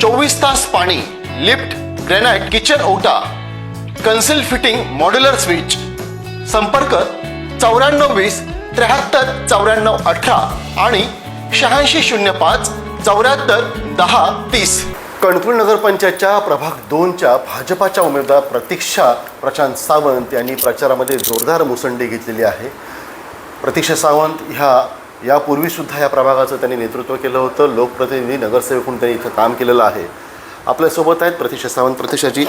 चोवीस तास पाणी लिफ्ट ग्रेनाइट किचन ओटा कन्सिल फिटिंग मॉड्युलर स्विच. संपर्क चौऱ्याण्णव वीस त्र्याहत्तर चौऱ्याण्णव अठरा आणि शहाऐंशी शून्य पाच चौऱ्याहत्तर दहा तीस. कणपूर नगरपंचायतच्या प्रभाग दोनच्या भाजपाच्या उमेदवार प्रतीक्षा प्रशांत सावंत यांनी प्रचारामध्ये जोरदार मुसंडी घेतलेली आहे. प्रतीक्षा सावंत ह्या यापूर्वीसुद्धा या प्रभागाचं त्यांनी नेतृत्व केलं होतं. लोकप्रतिनिधी नगरसेवक म्हणून त्यांनी इथं काम केलेलं आहे. आपल्यासोबत आहेत प्रतीक्षा सावंत. प्रतीक्षाजी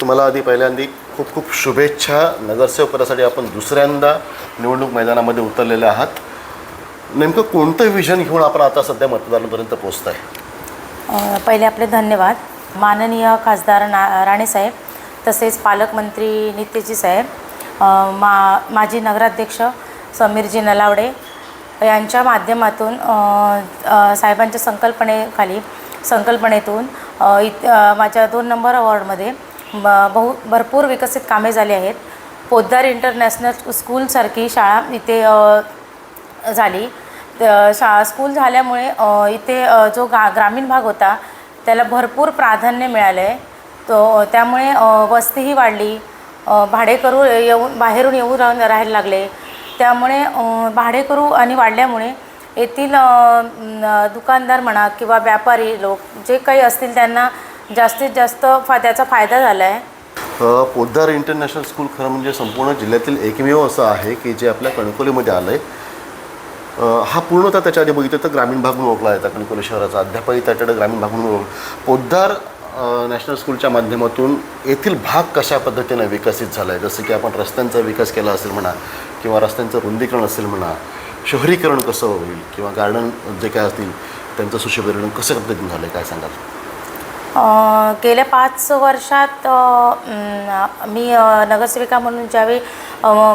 तुम्हाला आधी पहिल्यांदी खूप खूप शुभेच्छा. नगरसेवक पदासाठी आपण दुसऱ्यांदा निवडणूक मैदानामध्ये उतरलेले आहात. नेमकं कोणतं विजन घेऊन आपण आता सध्या मतदारांपर्यंत पोचत आहे पहिले आपले धन्यवाद. माननीय खासदार ना राणेसाहेब तसेच पालकमंत्री नित्यजी साहेब मा माजी नगराध्यक्ष समीरजी नलावडे यांच्या माध्यमातून साहेबांच्या संकल्पनेखाली संकल्पनेतून इत माझ्या दोन नंबर वॉर्डमध्ये ब बहु भरपूर विकसित कामे झाली आहेत. पोद्दार इंटरनॅशनल स्कूलसारखी शाळा इथे झाली. शाळा शा स्कूल झाल्यामुळे इथे जो गा ग्रामीण भाग होता त्याला भरपूर प्राधान्य मिळालं. आहे तो त्यामुळे वस्तीही वाढली. भाडेकरू येऊन बाहेरून येऊन राहून राहायला लागले. त्यामुळे भाडेकरू आणि वाढल्यामुळे येथील दुकानदार म्हणा किंवा व्यापारी लोक जे काही असतील त्यांना जास्तीत जास्त फा त्याचा फायदा झाला आहे पोद्दार इंटरनॅशनल स्कूल खरं म्हणजे संपूर्ण जिल्ह्यातील एकमेव असं आहे की जे आपल्या कणकोलीमध्ये आलं आहे हा पूर्णतः त्याच्या आधी बघितलं तर ग्रामीण भाग म्हणून ओळखला जातं कणकोली शहराचा. अद्यापही त्याच्याकडे ग्रामीण भाग म्हणून ओळख पोद्दार नॅशनल स्कूलच्या माध्यमातून येथील भाग कशा पद्धतीनं विकसित झाला आहे जसं की आपण रस्त्यांचा विकास केला असेल म्हणा किंवा रस्त्यांचं रुंदीकरण असेल म्हणा शहरीकरण कसं होईल किंवा गार्डन जे काय असतील त्यांचं सुशोभीकरण कसं पद्धतीनं झालं आहे काय सांगाल? गेल्या पाच वर्षात मी नगरसेविका म्हणून ज्यावेळी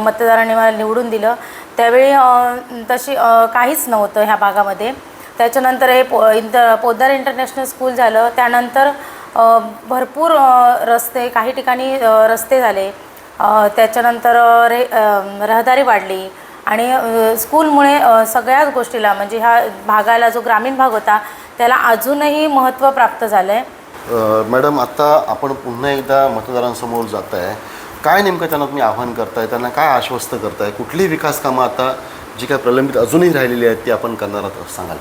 मतदारांनी मला निवडून दिलं त्यावेळी तशी काहीच नव्हतं ह्या भागामध्ये. त्याच्यानंतर हे पो इंटर पोद्दार इंटरनॅशनल स्कूल झालं. त्यानंतर भरपूर रस्ते काही ठिकाणी रस्ते झाले. त्याच्यानंतर रे रहदारी वाढली. आणि स्कूलमुळे सगळ्याच गोष्टीला म्हणजे ह्या भागाला जो ग्रामीण भाग होता त्याला अजूनही महत्त्व प्राप्त झालं आहे मॅडम आता आपण पुन्हा एकदा मतदारांसमोर जात आहे काय नेमकं त्यांना तुम्ही आव्हान करताय? त्यांना काय आश्वस्त करताय? कुठली विकास कामं आता जी काय प्रलंबित अजूनही राहिलेली आहेत ती आपण करणार आहात सांगाल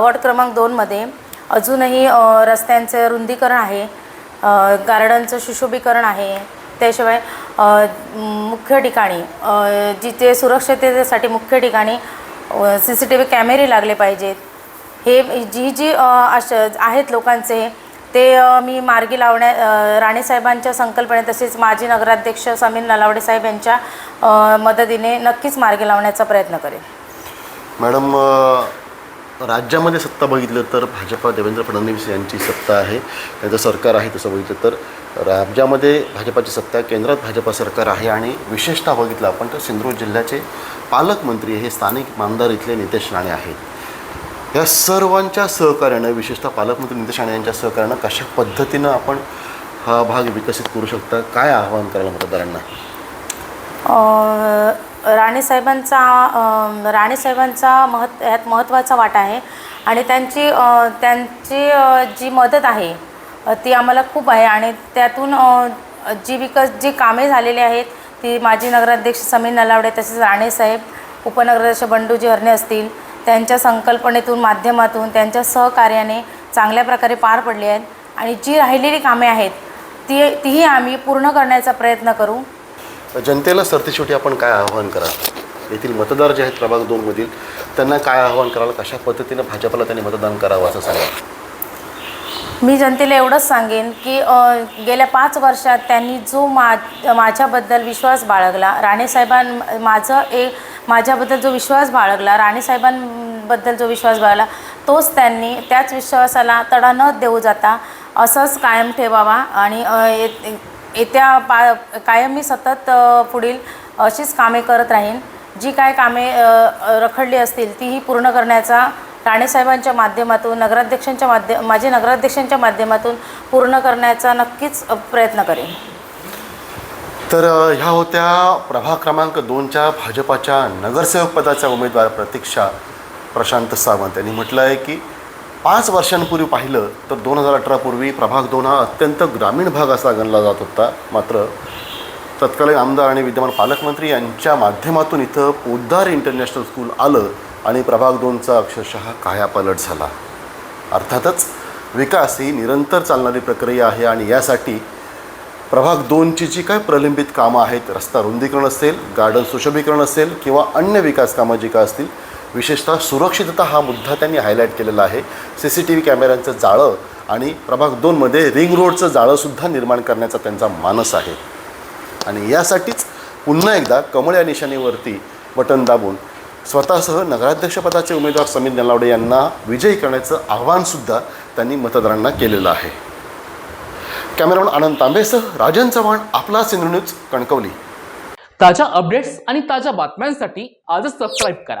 वॉर्ड क्रमांक दोनमध्ये अजूनही रस्त्यांचं रुंदीकरण आहे. गार्डनचं सुशोभीकरण आहे. त्याशिवाय मुख्य ठिकाणी जिथे सुरक्षिततेसाठी मुख्य ठिकाणी सी सी टी व्ही कॅमेरे लागले पाहिजेत. हे जी जी आश अश आहेत लोकांचे ते मी मार्गी लावण्या राणेसाहेबांच्या संकल्पने तसेच माजी नगराध्यक्ष समीर नलावडे साहेब यांच्या मदतीने नक्कीच मार्गी लावण्याचा प्रयत्न करेन. मॅडम राज्यामध्ये सत्ता बघितलं तर भाजपा देवेंद्र फडणवीस यांची सत्ता आहे. त्यांचं सरकार आहे तसं बघितलं तर राज्यामध्ये भाजपाची सत्ता केंद्रात भाजपा सरकार आहे आणि विशेषतः बघितलं आपण तर सिंधुदुर्ग जिल्ह्याचे पालकमंत्री हे स्थानिक आमदार इथले नितेश राणे आहेत. या सर्वांच्या सहकार्यानं विशेषतः पालकमंत्री नितेश राणे यांच्या सहकार्यानं कशा पद्धतीनं आपण हा भाग विकसित करू शकता? काय आवाहन करायला मतदारांना? राणेसाहेबांचा राणेसाहेबांचा महत् ह्यात महत्त्वाचा वाटा आहे. आणि त्यांची त्यांची जी मदत आहे ती आम्हाला खूप आहे. आणि त्यातून जी विकस जी कामे झालेली आहेत ती माजी नगराध्यक्ष समीर नलावडे तसेच राणेसाहेब उपनगराध्यक्ष बंडूजी हरणे असतील त्यांच्या संकल्पनेतून माध्यमातून त्यांच्या सहकार्याने चांगल्या प्रकारे पार पडली आहेत. आणि जी राहिलेली कामे आहेत ती तीही आम्ही पूर्ण करण्याचा प्रयत्न करू. जनतेला सरतेशेवटी आपण काय आवाहन कराल? येथील मतदार जे आहेत प्रभाग दोनमधील त्यांना काय आवाहन कराल? कशा पद्धतीनं भाजपला त्यांनी मतदान करावं असं सांगा? मी जनतेला एवढंच सांगेन की गेल्या पाच वर्षात त्यांनी जो मा माझ्याबद्दल विश्वास बाळगला राणेसाहेबां माझं एक माझ्याबद्दल जो विश्वास बाळगला राणेसाहेबांबद्दल जो विश्वास बाळगला तोच त्यांनी त्याच विश्वासाला तडा न देऊ जाता असंच कायम ठेवावा आणि येत्या पा कायम मी सतत पुढील अशीच कामे करत राहीन. जी काय कामे रखडली असतील तीही पूर्ण करण्याचा राणेसाहेबांच्या माध्यमातून नगराध्यक्षांच्या माध्य माझे नगराध्यक्षांच्या माध्यमातून पूर्ण करण्याचा नक्कीच प्रयत्न करेन. तर ह्या होत्या प्रभाग क्रमांक दोनच्या भाजपाच्या नगरसेवक पदाच्या उमेदवार प्रतीक्षा प्रशांत सावंत. यांनी म्हटलं आहे की पाच वर्षांपूर्वी पाहिलं तर दोन हजार अठरापूर्वी प्रभाग दोन हा अत्यंत ग्रामीण भाग असा गणला जात होता. मात्र तत्कालीन आमदार आणि विद्यमान पालकमंत्री यांच्या माध्यमातून इथं पोद्दार इंटरनॅशनल स्कूल आलं आणि प्रभाग दोनचा अक्षरशः कायापालट झाला. अर्थातच विकास ही निरंतर चालणारी प्रक्रिया आहे आणि यासाठी प्रभाग दोनची जी काय प्रलंबित कामं आहेत रस्ता रुंदीकरण असेल गार्डन सुशोभीकरण असेल किंवा अन्य विकास कामं जी काय असतील विशेषतः सुरक्षितता हा मुद्दा त्यांनी हायलाईट केलेला आहे. सी सी टी व्ही कॅमेऱ्यांचं जाळं आणि प्रभाग दोनमध्ये रिंग रोडचं जाळंसुद्धा निर्माण करण्याचा त्यांचा मानस आहे. आणि यासाठीच पुन्हा एकदा कमळ या निशाणीवरती बटन दाबून स्वतःसह नगराध्यक्षपदाचे उमेदवार समीर नलावडे यांना विजयी करण्याचं आव्हानसुद्धा त्यांनी मतदारांना केलेलं आहे. कॅमेरामन आनंद तांबेसह राजन चव्हाण आपला सिंधू न्यूज कणकवली. ताज्या अपडेट्स आणि ताज्या बातम्यांसाठी आजच सबस्क्राईब करा.